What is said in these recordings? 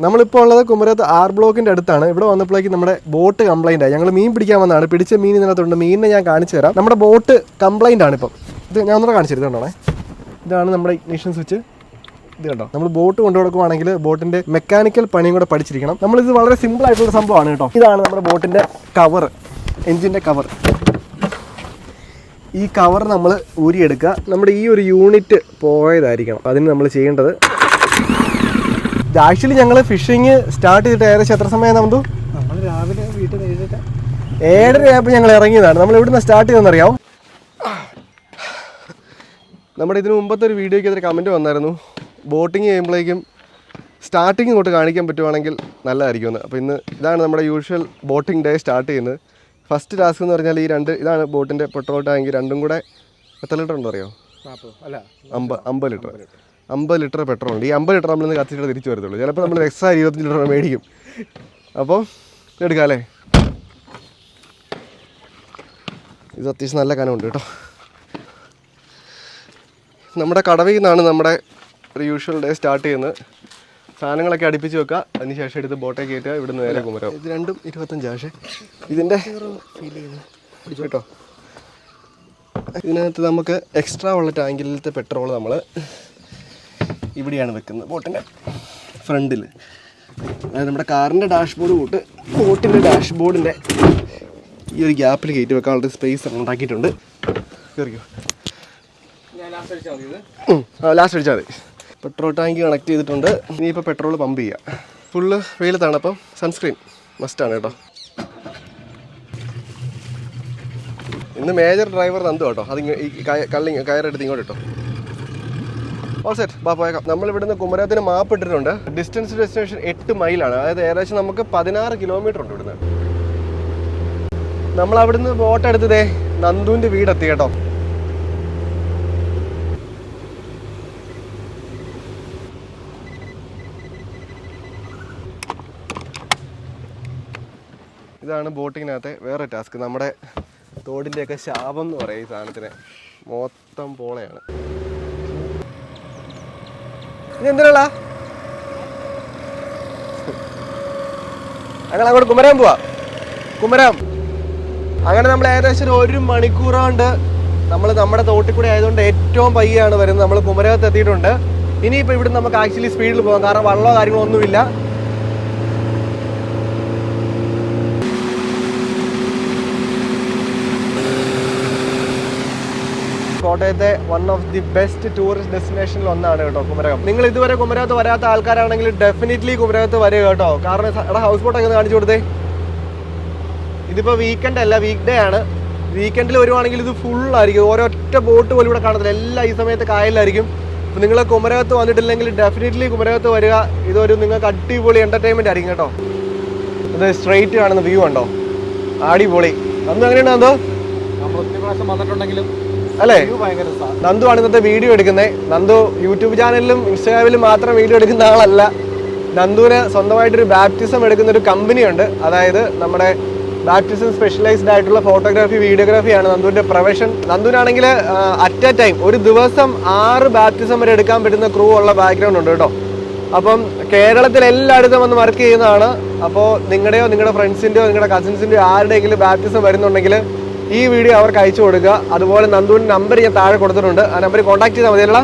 നമ്മളിപ്പോൾ ഉള്ളത് കുമരത്ത് ആർ ബ്ലോക്കിന്റെ അടുത്താണ്. ഇവിടെ വന്നപ്പോഴേക്ക് നമ്മുടെ ബോട്ട് കംപ്ലൈന്റ് ആയി. ഞങ്ങൾ മീൻ പിടിക്കാൻ വന്നതാണ്. പിടിച്ച മീൻ ഇതിനകത്തുണ്ട്. മീനിനെ ഞാൻ കാണിച്ചു തരാം. നമ്മുടെ ബോട്ട് കംപ്ലൈന്റ് ആണ് ഇപ്പം. ഇത് ഞാൻ ഒന്നുകൂടെ കാണിച്ചു തരുന്നുണ്ടോ ഇതാണ് നമ്മുടെ ഇഗ്നിഷൻ സ്വിച്ച് ഇത് കണ്ടോ? നമ്മൾ ബോട്ട് കൊണ്ടു കൊടുക്കുവാണെങ്കിൽ ബോട്ടിന്റെ മെക്കാനിക്കൽ പണിയും കൂടെ പഠിച്ചിരിക്കണം. നമ്മളിത് വളരെ സിമ്പിൾ ആയിട്ടുള്ള സംഭവമാണ് കേട്ടോ. ഇതാണ് നമ്മുടെ ബോട്ടിന്റെ കവർ എൻജിന്റെ കവർ ഈ കവർ നമ്മൾ ഊരിയെടുക്കുക. നമ്മുടെ ഈ ഒരു യൂണിറ്റ് പോയതായിരിക്കണം. അതിന് നമ്മൾ ചെയ്യേണ്ടത് ആക്ച്വലി ഞങ്ങൾ ഫിഷിങ് സ്റ്റാർട്ട് ചെയ്തിട്ട് ഏകദേശം എത്ര സമയം നമുക്ക് നമ്മൾ രാവിലെ വീട്ടിൽ ഏഴര ആയപ്പോൾ ഞങ്ങൾ ഇറങ്ങിയതാണ്. നമ്മൾ എവിടുന്ന് സ്റ്റാർട്ട് ചെയ്തെന്നറിയാമോ നമ്മുടെ ഇതിന് മുമ്പത്തെ ഒരു വീഡിയോയ്ക്ക് അതൊരു കമന്റ് വന്നായിരുന്നു. ബോട്ടിങ് ചെയ്യുമ്പോഴേക്കും സ്റ്റാർട്ടിങ് തൊട്ട് കാണിക്കാൻ പറ്റുവാണെങ്കിൽ നല്ലതായിരിക്കുമെന്ന് അപ്പോൾ ഇന്ന് ഇതാണ് നമ്മുടെ യൂഷ്വൽ ബോട്ടിംഗ് ഡേ സ്റ്റാർട്ട് ചെയ്യുന്നത്. ഫസ്റ്റ് ടാസ്ക് എന്ന് പറഞ്ഞാൽ ഈ രണ്ട് ഇതാണ് ബോട്ടിന്റെ പെട്രോൾ ടാങ്ക് രണ്ടും കൂടെ എത്ര ലിറ്റർ ഉണ്ടോ അറിയോ അല്ല അമ്പത് അമ്പത് ലിറ്റർ അമ്പത് ലിറ്റർ പെട്രോൾ ഉണ്ട്. ഈ അമ്പത് ലിറ്റർ നമ്മൾ ഇന്ന് കത്തിച്ചിട്ട് തിരിച്ചു വരത്തുള്ളൂ. ചിലപ്പോൾ നമ്മൾ എക്സ്ട്രാ ഇരുപത്തഞ്ച് ലിറ്റർ മേടിക്കും. അപ്പോൾ എടുക്കാം അല്ലേ ഇത് അത്യാവശ്യം നല്ല കനമുണ്ട് കേട്ടോ. നമ്മുടെ കടവിൽ നിന്നാണ് നമ്മുടെ ഒരു യൂഷ്വൽ ഡേ സ്റ്റാർട്ട് ചെയ്യുന്നത്. സാധനങ്ങളൊക്കെ അടുപ്പിച്ച് വെക്കുക. അതിനുശേഷം എടുത്ത് ബോട്ടേ കയറ്റുക. ഇവിടെ നിന്ന് നേരെ കുമരം ഇത് രണ്ടും ഇരുപത്തഞ്ച്. പക്ഷേ ഇതിന്റെ കേട്ടോ. ഇതിനകത്ത് നമുക്ക് എക്സ്ട്രാ ഉള്ള ടാങ്കിലത്തെ പെട്രോൾ നമ്മൾ ഇവിടെയാണ് വെക്കുന്നത്. ബോട്ടിന്റെ ഫ്രണ്ടിൽ അതായത് നമ്മുടെ കാറിന്റെ ഡാഷ്ബോർഡ് കൂട്ട് ബോട്ടിന്റെ ഡാഷ്ബോർഡിന്റെ ഈ ഒരു ഗ്യാപ്പിൽ കയറ്റി വെക്കാനുള്ള സ്പേസ് ഉണ്ടാക്കിയിട്ടുണ്ട്. മതി ആ ലാസ്റ്റ് അടിച്ചാൽ മതി. പെട്രോൾ ടാങ്ക് കണക്ട് ചെയ്തിട്ടുണ്ട്. ഇനിയിപ്പോൾ പെട്രോൾ പമ്പ് ചെയ്യുക ഫുള്ള് വെയിലത്താണ് അപ്പം സൺസ്ക്രീൻ മസ്റ്റാണ് കേട്ടോ. ഇന്ന് മേജർ ഡ്രൈവർ നന്ദു കേട്ടോ അത് കള്ളിങ് കയറെടുത്ത് ഇങ്ങോട്ട് ഇട്ടോ. ഓൾ സെറ്റ് നമ്മൾ കുമരകത്തിന് മാപ്പ് ഇട്ടിട്ടുണ്ട്. ഡിസ്റ്റൻസ് ഡെസ്റ്റിനേഷൻ എട്ട് മൈലാണ്. അതായത് ഏകദേശം നമുക്ക് പതിനാറ് കിലോമീറ്റർ ഉണ്ട് ഇവിടുന്ന്. നമ്മൾ അവിടുന്ന് ബോട്ട് എടുത്തതേ നന്ദുവിന്റെ വീടെത്തി കേട്ടോ. ഇതാണ് ബോട്ടിങ്ങിനകത്തെ വേറെ ടാസ്ക്. നമ്മുടെ തോടിന്റെയൊക്കെ ശാപം എന്ന് പറയും ഈ സാധനത്തിന് മൊത്തം പോളയാണ്. ഇത് എന്തിനാ ഞങ്ങൾ അങ്ങോട്ട് കുമരം പോവാ. കുമരം അങ്ങനെ നമ്മൾ ഏകദേശം ഒരു മണിക്കൂർ നമ്മൾ നമ്മുടെ തോട്ടിൽ കൂടെ ആയതുകൊണ്ട് ഏറ്റവും പയ്യാണ് വരുന്നത്. നമ്മൾ കുമരകത്ത് എത്തിയിട്ടുണ്ട്. ഇനിയിപ്പോൾ ഇവിടെ നമുക്ക് ആക്ച്വലി സ്പീഡിൽ പോകാം കാരണം വള്ളമോ കാര്യങ്ങളോ ഒന്നുമില്ല. കോട്ടയത്തെ one of the best tourist ഡെസ്റ്റിനേഷനിൽ ഒന്നാണ് കേട്ടോ കുമരകം. നിങ്ങൾ ഇതുവരെ കുമരകത്ത് വരാത്ത ആൾക്കാരാണെങ്കിൽ ഡെഫിനറ്റ്ലി കുമരകത്ത് വരിക കേട്ടോ. കാരണം എടാ ഹൗസ് ബോട്ടൊക്കെ ഒന്ന് കാണിച്ചു കൊടുത്തേ. ഇതിപ്പോ വീക്കെൻഡ് അല്ല വീക്ക് ഡേ ആണ് വീക്കെൻഡിൽ വരുവാണെങ്കിൽ ഇത് ഫുൾ ആയിരിക്കും. ഒരൊറ്റ ബോട്ട് പോലും ഇവിടെ കാണത്തില്ല. എല്ലാ ഈ സമയത്ത് കായലിലായിരിക്കും. അപ്പൊ നിങ്ങൾ കുമരകത്ത് വന്നിട്ടില്ലെങ്കിൽ ഡെഫിനറ്റ്ലി കുമരകത്ത് വരിക. ഇതൊരു നിങ്ങൾക്ക് അടിപൊളി എന്റർടൈൻമെന്റ് ആയിരിക്കും കേട്ടോ. ഇത് സ്ട്രെയിറ്റ് കാണുന്ന വ്യൂ ഉണ്ടോ? അടിപൊളി. അന്ന് അങ്ങനെയാണോ എന്തോ നമ്മൾ പ്രാവശ്യം വന്നിട്ടുണ്ടെങ്കിലും അല്ലേ? നന്ദു ആണ് ഇന്നത്തെ വീഡിയോ എടുക്കുന്നത്. നന്ദു യൂട്യൂബ് ചാനലിലും ഇൻസ്റ്റാഗ്രാമിലും മാത്രം വീഡിയോ എടുക്കുന്ന ആളല്ല. നന്ദുവിന് സ്വന്തമായിട്ടൊരു ബാപ്റ്റിസം എടുക്കുന്ന ഒരു കമ്പനി ഉണ്ട്. അതായത് നമ്മുടെ ബാപ്റ്റിസം സ്പെഷ്യലൈസ്ഡ് ആയിട്ടുള്ള ഫോട്ടോഗ്രാഫി വീഡിയോഗ്രാഫിയാണ് നന്ദുവിന്റെ പ്രൊഫഷൻ നന്ദുവിനാണെങ്കിൽ അറ്റ് എ ടൈം ഒരു ദിവസം ആറ് ബാപ്റ്റിസം വരെ എടുക്കാൻ പറ്റുന്ന ക്രൂ ഉള്ള ബാക്ക്ഗ്രൗണ്ട് ഉണ്ട് കേട്ടോ. അപ്പം കേരളത്തിൽ എല്ലായിടത്തും വന്ന് വർക്ക് ചെയ്യുന്നതാണ്. അപ്പോൾ നിങ്ങളുടെയോ നിങ്ങളുടെ ഫ്രണ്ട്സിന്റെയോ നിങ്ങളുടെ കസിൻസിന്റെയോ ആരുടെയെങ്കിലും ബാപ്റ്റിസം വരുന്നുണ്ടെങ്കിൽ ഈ വീഡിയോ അവർക്ക് അയച്ചു കൊടുക്കുക. അതുപോലെ നന്ദുവിന്റെ നമ്പർ ഞാൻ താഴെ കൊടുത്തിട്ടുണ്ട്. ആ നമ്പറിൽ കോൺടാക്ട് ചെയ്താൽ മതിയല്ല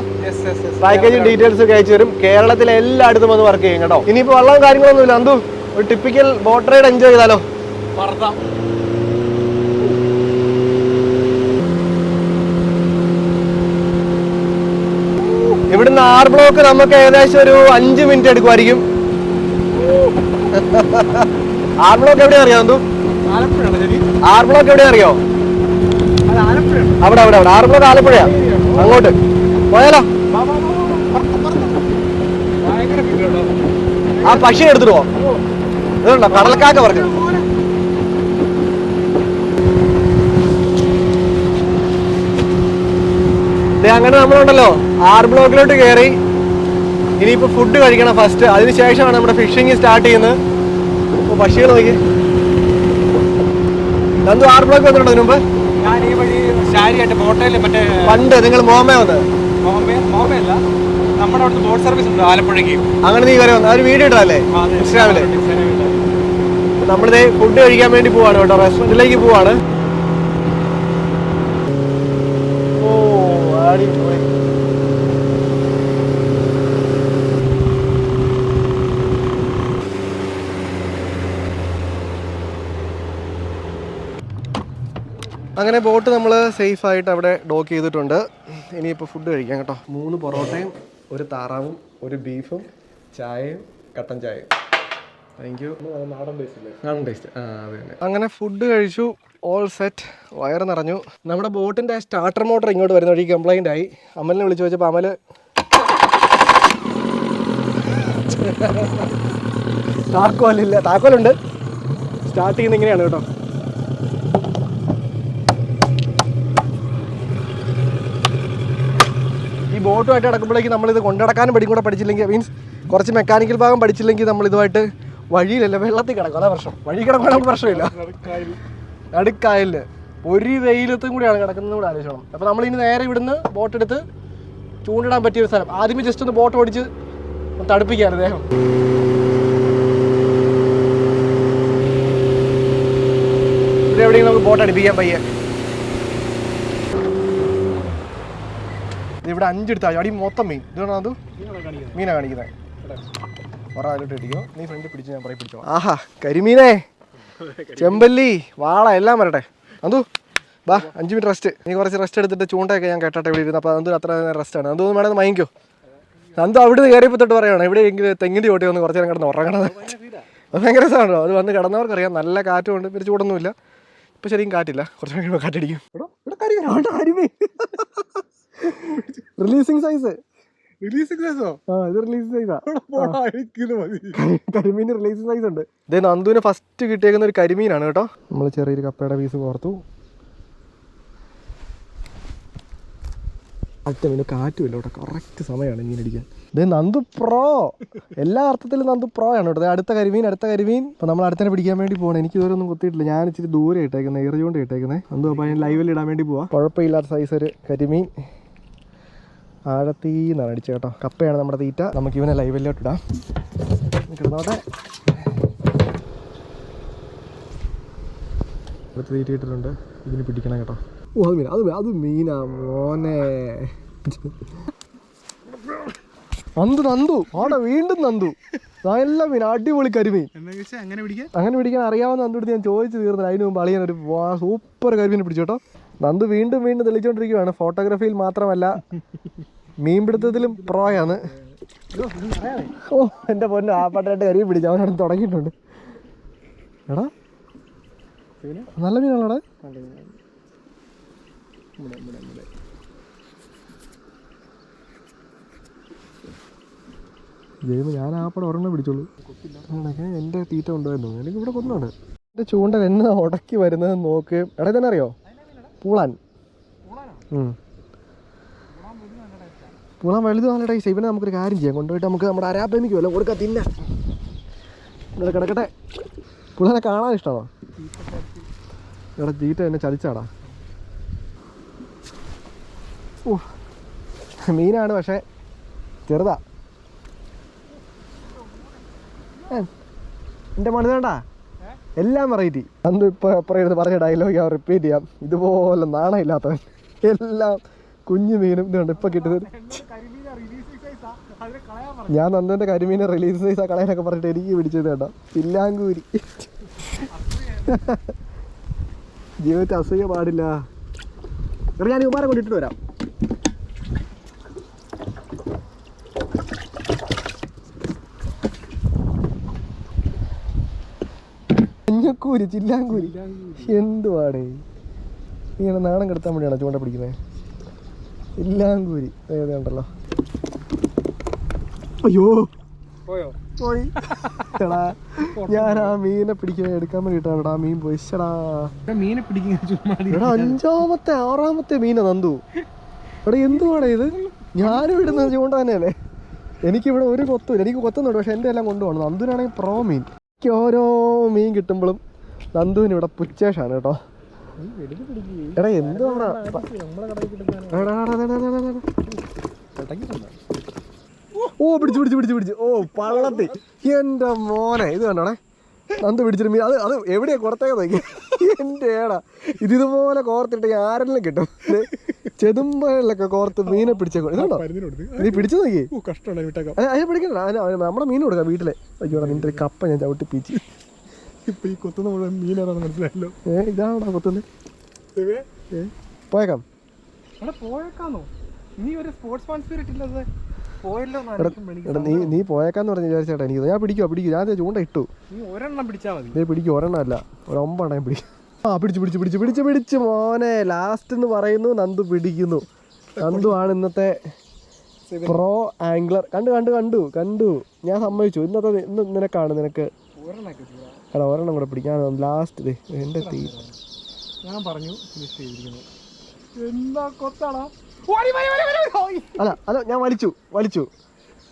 പാക്കേജും ഡീറ്റെയിൽസ് ഒക്കെ അയച്ചു തരും. കേരളത്തിലെ എല്ലായിടത്തും വന്ന് വർക്ക് ചെയ്യും കേട്ടോ. ഇനിയിപ്പോൾ വെള്ളം കാര്യങ്ങളൊന്നുമില്ല. നന്ദു ഒരു ടിപ്പിക്കൽ ബോട്ട് റൈഡ് എൻജോയ് ചെയ്താലോ? ഇവിടുന്ന് ആർ ബ്ലോക്ക് നമുക്ക് ഏകദേശം ഒരു അഞ്ച് മിനിറ്റ് എടുക്കുമായിരിക്കും. ആർ ബ്ലോക്ക് എവിടെയാ അറിയാം ആർ ബ്ലോക്ക് എവിടെയാ അറിയോ? അവിടെ അവിടെ അവിടെ. ബ്ലോക്ക് ആലപ്പുഴയാ. അങ്ങോട്ട്. പോയാലോ. ആ പക്ഷി എടുത്തിട്ട് പോവാം ഇതുണ്ടോ? കടൽക്കാക്ക പറഞ്ഞു. അങ്ങനെ നമ്മളുണ്ടല്ലോ. ആറ് ബ്ലോക്കിലോട്ട് കയറി ഇനിയിപ്പോൾ ഫുഡ് കഴിക്കണം ഫസ്റ്റ് അതിനുശേഷമാണ് നമ്മുടെ ഫിഷിങ് സ്റ്റാർട്ട് ചെയ്യുന്നത്. അപ്പോൾ പക്ഷികൾ നോക്കി. നന്ദു ആർ ബ്ലോക്ക് വന്നിട്ടുണ്ടോ മുമ്പ്? ഞാൻ ഈ വഴി ശാരിയായിട്ട് മറ്റേ പണ്ട് നിങ്ങൾ മോമേ വന്ന് അല്ല. നമ്മുടെ അവിടുത്തെ ബോട്ട് സർവീസ് ഉണ്ട് ആലപ്പുഴയ്ക്ക്. അങ്ങനെ നീ വരെ വന്നു ആ ഒരു വീഡിയോ ഇട്ടല്ലേ ഇൻസ്റ്റാഗ്രാമിൽ നമ്മളിതേ ഫുഡ് കഴിക്കാൻ വേണ്ടി പോവാണ് കേട്ടോ. റെസ്റ്റോറന്റിലേക്ക് പോവാണ് ഓ അടിപൊളി അങ്ങനെ ബോട്ട് നമ്മൾ സേഫ് ആയിട്ട് അവിടെ ഡോക്ക് ചെയ്തിട്ടുണ്ട്. ഇനിയിപ്പോൾ ഫുഡ് കഴിക്കാം കേട്ടോ. മൂന്ന് പൊറോട്ടയും ഒരു താറാവും ഒരു ബീഫും ചായയും കട്ടൻ ചായയും. താങ്ക് യു നാടൻ ടേസ്റ്റ് നാടൻ ടേസ്റ്റ് ആ അതെ തന്നെ. അങ്ങനെ ഫുഡ് കഴിച്ചു. ഓൾ സെറ്റ് വയർ നിറഞ്ഞു. നമ്മുടെ ബോട്ടിന്റെ സ്റ്റാർട്ടർ മോട്ടർ ഇങ്ങോട്ട് വരുന്ന വഴി കംപ്ലൈന്റ് ആയി. അമലിനെ വിളിച്ചു വെച്ചപ്പോൾ അമൽ താക്കോലില്ല. താക്കോലുണ്ട്. സ്റ്റാർട്ട് ചെയ്യുന്ന ഇങ്ങനെയാണ് കേട്ടോ. ബോട്ടുമായിട്ട് നടക്കുമ്പോഴേക്ക് നമ്മളിത് കൊണ്ടടക്കാനും പഠിക്കും കൂടെ പഠിച്ചില്ലെങ്കിൽ മീൻസ് കുറച്ച് മെക്കാനിക്കൽ ഭാഗം പഠിച്ചില്ലെങ്കിൽ നമ്മൾ ഇതുമായിട്ട് വഴിയിലല്ല വെള്ളത്തിൽ കിടക്കും. അതാ പ്രശ്നം. വഴി കിടക്കുകയാണെങ്കിൽ പ്രശ്നമില്ല. നടുക്കായലിൽ ഒരു വെയിലത്തും കൂടിയാണ് കിടക്കുന്നത് കൂടെ ആലോചിക്കണം അപ്പോൾ നമ്മൾ ഇനി നേരെ ഇവിടുന്ന് ബോട്ട് എടുത്ത് ചൂണ്ടിടാൻ പറ്റിയ ഒരു സ്ഥലം. ആദ്യമേ ജസ്റ്റ് ഒന്ന് ബോട്ട് ഓടിച്ച് ഒന്ന് അദ്ദേഹം ദേഹം ഇവിടെ എവിടെയെങ്കിലും നമുക്ക് ബോട്ട് അടുപ്പിക്കാൻ പയ്യെ. ഇവിടെ അഞ്ചെടുത്ത അടി മൊത്തം മീൻ ഇതാണോ അത്? മീനാ കാണിക്കുന്നത് ഒരാളിട്ട് ഇടിക്കോ നീ ഫ്രണ്ട് പിടിച്ച് ഞാൻ പറയും പിടിച്ചോ ആഹാ കരിമീനേ. ചെമ്പല്ലി വാള എല്ലാം വരട്ടെ. അതു വാ അഞ്ച് മിനിറ്റ് റെസ്റ്റ് നീ കുറച്ച് റെസ്റ്റ് എടുത്തിട്ട് ചൂണ്ടയൊക്കെ ഞാൻ കെട്ടട്ടെ ഇവിടെ ഇരുന്നു അപ്പോൾ അതൊന്നും അത്ര റെസ്റ്റ് ആണ്. അതൊന്നും വേണമെന്ന് മയങ്ങിക്കോ. അന്തു അവിടുന്ന് കയറിയപ്പോൾ തൊട്ട് പറയണം ഇവിടെ എങ്കിലും തെങ്ങിന്റെ ചോട്ടി വന്ന് കുറച്ച് നേരം കിടന്ന് ഉറങ്ങണത് അത് ഭയങ്കര രസമാണല്ലോ. അത് വന്ന് കിടന്നവർക്കറിയാം നല്ല കാറ്റുമുണ്ട് പിന്നെ ചൂടൊന്നുമില്ല. ഇപ്പം ശരിക്കും കാറ്റില്ല. കുറച്ച് കഴിയുമ്പോൾ കാറ്റടിക്കും. ഇവിടെ ഇവിടെ കരിമീൻ. റിലീസിങ് സൈസ് റിലീസിംഗ് സൈസോ ആ ഇത് റിലീസ് സൈസാ അഴിക്കുന്നത് മതി. കരിമീൻ റിലീസിംഗ് സൈസ് ഉണ്ട്. ഇതേ നന്ദുവിന് ഫസ്റ്റ് കിട്ടിയേക്കുന്ന ഒരു കരിമീനാണ് കേട്ടോ. നമ്മൾ ചെറിയൊരു കപ്പയുടെ പീസ് കോർത്തു. അടുത്ത മീൻ കാറ്റുമില്ല കറക്റ്റ് സമയമാണ് മീൻ അടിക്കാൻ ഇതേ നന്ദു പ്രോ എല്ലാ അർത്ഥത്തിലും നന്ദു പ്രോ ആണ് കേട്ടോ. അടുത്ത കരിമീൻ അടുത്ത കരിമീൻ. അപ്പൊ നമ്മൾ അടുത്തനെ പിടിക്കാൻ വേണ്ടി പോകണം എനിക്ക് ഇതുവരെ ഒന്നും കൊത്തിയിട്ടില്ല. ഞാൻ ഇച്ചിരി ദൂരെ ഇട്ടേക്കുന്നത് എറിയോണ്ട് ഇട്ടേക്കുന്നത് നന്ദു അപ്പൊ ഞാൻ ലൈവിൽ ഇടാൻ വേണ്ടി പോവാ. കുഴപ്പമില്ലാത്ത സൈസ് ഒരു കരിമീൻ. ആഴത്തീന്നാണ് അടിച്ചത് കേട്ടോ. കപ്പയാണ് നമ്മുടെ തീറ്റ. നമുക്ക് ഇവനെ ലൈവിലോട്ട് ഇടാം. കിടന്നോട്ടെ. അടുത്ത് തീറ്റ ഇട്ടിട്ടുണ്ട്. ഇതിന് പിടിക്കണം കേട്ടോ. ഓ അത് മീൻ അത് അത് മീനാ മോനെ. നന്ദു നന്ദു. അവിടെ വീണ്ടും നന്ദു. നല്ല മീൻ അടിപൊളി കരിമീൻ. അങ്ങനെ പിടിക്കാൻ? അങ്ങനെ പിടിക്കാൻ അറിയാവുന്ന നന്ദു ഞാൻ ചോദിച്ചു തീർന്നില്ല. അതിന് മുമ്പ് അളിയാൻ ഒരു സൂപ്പർ കരിമീൻ പിടിച്ചു കേട്ടോ. നന്ദു വീണ്ടും വീണ്ടും തെളിച്ചുകൊണ്ടിരിക്കുകയാണ് ഫോട്ടോഗ്രാഫിയിൽ മാത്രമല്ല. മീൻപിടുത്തത്തിലും പ്രോയാണ്. ഓ എന്റെ പൊന്നു പാട്ടായിട്ട് കരിമീൻ പിടിച്ചു അവനവിടെ തുടങ്ങിയിട്ടുണ്ട്. എടാ നല്ല മീനാണോ ജയിമ ഞാൻ ആ പടം ഒരെണ്ണം പിടിച്ചോളൂ. എന്റെ തീറ്റ കൊണ്ടുവരുന്നു എനിക്ക് ഇവിടെ കൊന്നാണ് എന്റെ ചൂണ്ട എന്നെ ഉടക്കി വരുന്നത് നോക്ക്. എടാ തന്നെ അറിയോ? പൂളാൻ. പൂളാൻ വലുത് നല്ല ടൈസ് നമുക്കൊരു കാര്യം ചെയ്യാം. കൊണ്ടുപോയിട്ട് നമുക്ക് നമ്മുടെ അരാപ്പമിക്ക് വല്ല കൊടുക്കാം. തിന്ന. കിടക്കട്ടെ. പുള്ളനെ കാണാൻ ഇഷ്ടമാണോ? ഇവിടെ ജീറ്റ എന്നെ ചതിച്ചാടാ. ഓ മീനാണ് പക്ഷേ ചെറുതാ. എന്റെ മണി വേണ്ട. എല്ലാം വെറൈറ്റി അന്ന് ഇപ്പോൾ പറയുന്നത് പറഞ്ഞ ഡയലോഗ് ഞാൻ റിപ്പീറ്റ് ചെയ്യാം. ഇതുപോലെ നാണമില്ലാത്തവൻ. എല്ലാം കുഞ്ഞു മീനും ഇതുണ്ട് ഇപ്പൊ കിട്ടുന്നത്. ഞാൻ നന്ദന്റെ കരിമീനെ റിലീസ് ചെയ്ത ആ കളയാനൊക്കെ പറഞ്ഞിട്ട് എനിക്ക് പിടിച്ചത് കേട്ടോ. ചില്ലാങ്കൂരി ജീവിതത്തെ അസൂയ പാടില്ല. ഞാൻ ഉമാരെ കൊണ്ടിട്ട് വരാം. കുഞ്ഞക്കൂരി ചില്ലാങ്കൂരി. എന്തുവാടേ? ഇങ്ങനെ നാണം കെടുത്താൻ വേണ്ടിയാണോ ചൂണ്ട പിടിക്കുന്നത് ചില്ലാങ്കൂരി ഉണ്ടല്ലോ. അയ്യോ. പോയോ? പോയി. എടാ ഞാൻ ആ മീനെ പിടിക്കാൻ എടുക്കാൻ വേണ്ടിട്ടാണ് ആ മീൻ പോയി മീനെ പിടിക്കാൻ അഞ്ചാമത്തെ ആറാമത്തെ മീന നന്ദു. എടാ എന്തുവാടാ ഇത്? ഞാനും ഇടുന്നത് ചൂണ്ട തന്നെയല്ലേ എനിക്കിവിടെ ഒരു കൊത്തും എനിക്ക് കൊത്തുന്നുണ്ട് പക്ഷെ എന്റെ എല്ലാം കൊണ്ടുപോകണം. നന്ദുവിനാണെങ്കിൽ പ്രോ മീൻ. എനിക്ക് ഓരോ മീൻ കിട്ടുമ്പോഴും നന്ദുവിന് ഇവിടെ പുച്ചേഷാണ് കേട്ടോ. എടാ എന്തുവാടാ. ഓ പിടിച്ചു പിടിച്ചു പിടിച്ചു പിടിച്ചു. ഓ പള്ളത്തി. എന്റെ മോനെ ഇത് കണ്ടോണേ? നന്ദു പിടിച്ചിട്ട് മീൻ അത് അത് എവിടെയാ കുറത്തേക്ക് നോക്കി? എന്റെ ഏടാ. ഇത് ഇതുപോലെ കോർത്തിട്ട് ആരെല്ലാം കിട്ടും. ചെതുമ്പകളിലൊക്കെ കോർത്ത് മീനെ പിടിച്ചേക്കോ. ഇതുണ്ടോ നീ പിടിച്ചു നോക്കി? അതിനെ പിടിക്കണ്ട. നമ്മുടെ മീൻ കൊടുക്കാം വീട്ടിലെ. അയ്യോടാ നിന്റെ കപ്പ ഞാൻ ചവിട്ടി പീച്ച്. ഇപ്പൊ ഈ കൊത്തുന്ന മുഴുവൻ മീനാണെന്ന് മനസ്സിലായല്ലോ. ഏ ഇതാണോടാ കൊത്തുന്നത് പോയേക്കാം. പോയേക്കാന്നോ. നീ ഒരു സ്പോർട്സ് മാൻ സ്പിരിറ്റ് ഇല്ലത് നീ നീ പോയേക്കാന്ന് പറഞ്ഞ് വിചാരിച്ചേട്ടാ എനിക്ക്. ഞാൻ പിടിക്കോ പിടിക്കും. ഞാൻ ചൂണ്ട ഇട്ടു. നീ ഒരെണ്ണം പിടിച്ചാ മതി. പിടിക്കും ഒരെണ്ണം അല്ല. ഒരു ഒമ്പെണ്ണം ഞാൻ പിടിക്കും. ആ പിടിച്ചു പിടിച്ചു പിടിച്ചു പിടിച്ചു പിടിച്ചു മോനെ. ലാസ്റ്റ് എന്ന് പറയുന്നു നന്ദു പിടിക്കുന്നു. നന്ദു ആണ് ഇന്നത്തെ പ്രോ ആംഗ്ലർ കണ്ടു കണ്ടു കണ്ടു കണ്ടു. ഞാൻ സമ്മതിച്ചു. ഇന്നത്തെ ഇന്ന് നിനക്കാണ് നിനക്ക് എടാ ഒരെണ്ണം കൂടെ പിടിക്കാൻ ലാസ്റ്റ് എന്റെ തീ. ഞാൻ പറഞ്ഞു ഫിനിഷ് ചെയ്തിരിക്കുന്നു. എന്താ കൊത്തടാ. അല്ല അല്ല ഞാൻ വലിച്ചു വലിച്ചു.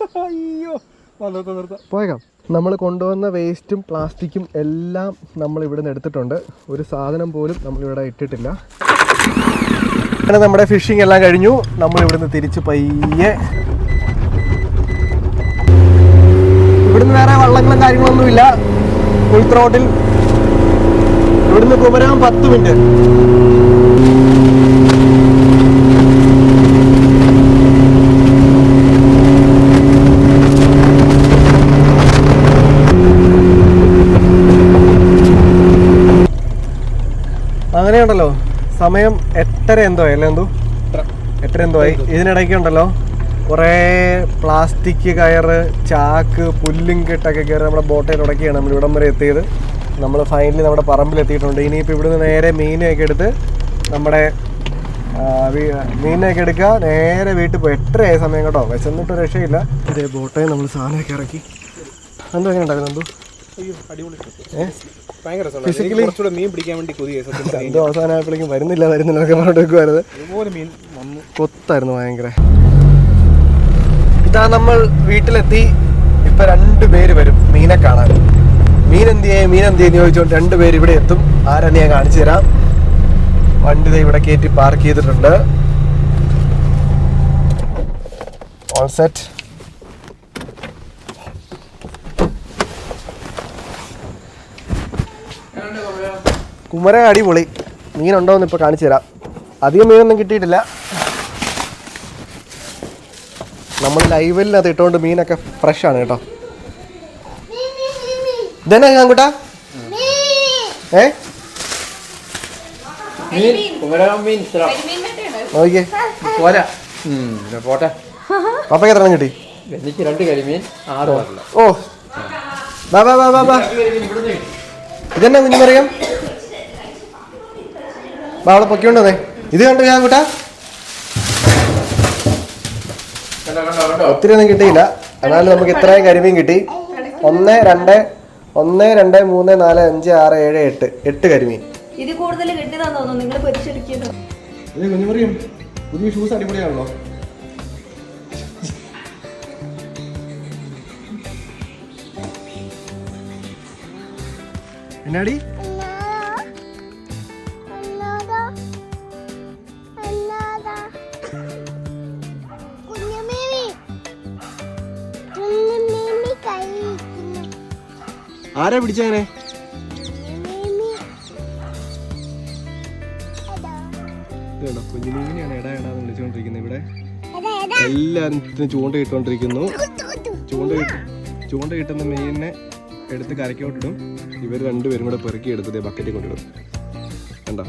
അയ്യോ. നിർത്താം നിർത്താം. പോയേക്കാം. നമ്മൾ കൊണ്ടുവന്ന വേസ്റ്റും പ്ലാസ്റ്റിക്കും എല്ലാം നമ്മൾ ഇവിടെ നിന്ന് എടുത്തിട്ടുണ്ട്. ഒരു സാധനം പോലും നമ്മൾ ഇവിടെ ഇട്ടിട്ടില്ല. അങ്ങനെ നമ്മുടെ ഫിഷിംഗ് എല്ലാം കഴിഞ്ഞു. നമ്മൾ ഇവിടുന്ന് തിരിച്ച് പയ്യെ ഇവിടുന്ന് വേറെ വള്ളങ്ങളും കാര്യങ്ങളൊന്നുമില്ല ഫുൾ ത്രോട്ടിൽ ഇവിടുന്ന് കുമരാൻ പത്ത് മിനിറ്റ് അങ്ങനെയുണ്ടല്ലോ. സമയം എട്ടര എന്തോ അല്ലേ എന്തോ എട്ടര. എന്തോ ആയി. ഇതിനിടയ്ക്ക് ഉണ്ടല്ലോ കുറേ പ്ലാസ്റ്റിക് കയറ് ചാക്ക് പുല്ലും കെട്ടൊക്കെ കയറി നമ്മുടെ ബോട്ടയിൽ ഉടക്കിയാണ് നമ്മൾ ഇവിടം വരെ എത്തിയത്. നമ്മൾ ഫൈനലി നമ്മുടെ പറമ്പിൽ എത്തിയിട്ടുണ്ട്. ഇനിയിപ്പോൾ ഇവിടുന്ന് നേരെ മീനൊക്കെ എടുത്ത് നമ്മുടെ മീനൊക്കെ എടുക്കുക. നേരെ വീട്ടിൽ പോയി. എട്ടരയായ സമയം കേട്ടോ. വിശന്നിട്ട് രക്ഷയില്ല. ഇതേ ബോട്ടയിൽ നമ്മൾ സാധനമൊക്കെ ഇറക്കി. എന്തോ എങ്ങനെ ഭയങ്കര Physically- മീൻ പിടിക്കാൻ വേണ്ടി. എന്തോ അവസാനമായപ്പോഴേക്കും വരുന്നില്ല വരുന്നില്ല എന്നൊക്കെ പറഞ്ഞിട്ട് വെക്കുമായിരുന്നു മീൻ വന്നു. കൊത്തായിരുന്നു ഭയങ്കര. ഇതാ നമ്മൾ വീട്ടിലെത്തി. ഇപ്പൊ രണ്ടു പേര് വരും മീനെ കാണാൻ. മീൻ എന്ത് ചെയ്യേ? മീൻ എന്ത് ചെയ്യുന്ന ചോദിച്ചുകൊണ്ട് രണ്ടു പേര് ഇവിടെ എത്തും. ആരെന്ന് ഞാൻ കാണിച്ചു തരാം. വണ്ടി ഇവിടെ കയറ്റി പാർക്ക് ചെയ്തിട്ടുണ്ട്. ഓൾ സെറ്റ് കുമര അടിപൊളി. മീനുണ്ടോ എന്ന് ഇപ്പൊ കാണിച്ചു തരാം. അധികം മീനൊന്നും കിട്ടിയിട്ടില്ല. നമ്മൾ ലൈവിൽ അത് ഇട്ടുകൊണ്ട് മീനൊക്കെ ഫ്രഷ് ആണ് കേട്ടോ. ഇതന്നെ ഞാൻ കൂട്ടാ ഏ? നോക്കിയേ പോരാ. പോട്ടെ. പപ്പയ്ക്ക് എത്ര കിട്ടി? എനിക്ക് രണ്ട് കരിമീൻ ആറ് ഓ. ബാ ബാ ബാ ബാ ബാ ഇതെന്നെ കുഞ്ഞുമറിയാം? ബാ അവിടെ പൊക്കിയോണ്ടേ ഇത് കണ്ടു ഞാൻ കൂട്ടാ ഒത്തിരി ഒന്നും കിട്ടിയില്ല. എന്നാലും നമുക്ക് ഇത്രയും കരിമീൻ കിട്ടി. ഒന്ന് രണ്ട് ഒന്ന് രണ്ട് മൂന്ന് നാല് അഞ്ച് ആറ് ഏഴ് എട്ട്. എട്ട് കരിമീൻ. ഇത് കൂടുതൽ കിട്ടിയതാന്ന് തോന്നുന്നു. നിങ്ങൾ പുതിയ ഷൂസ് അടിപൊളിയാണല്ലോ. എന്നാടി? ആരാ പിടിച്ചങ്ങനെ കുഞ്ഞുമീനെയാണ് എടാ എടാ എന്ന് വിളിച്ചുകൊണ്ടിരിക്കുന്നത് ഇവിടെ. എല്ലാവരും ചൂണ്ട ഇട്ടുകൊണ്ടിരിക്കുന്നു. ചൂണ്ട ചൂണ്ട കിട്ടുന്ന മീനിനെ എടുത്ത് കരയ്ക്കോട്ടിടും. ഇവർ രണ്ടുപേരും കൂടെ പെറുക്കി എടുത്തത് ബക്കറ്റിൽ കൊണ്ടിടും. കണ്ടോ?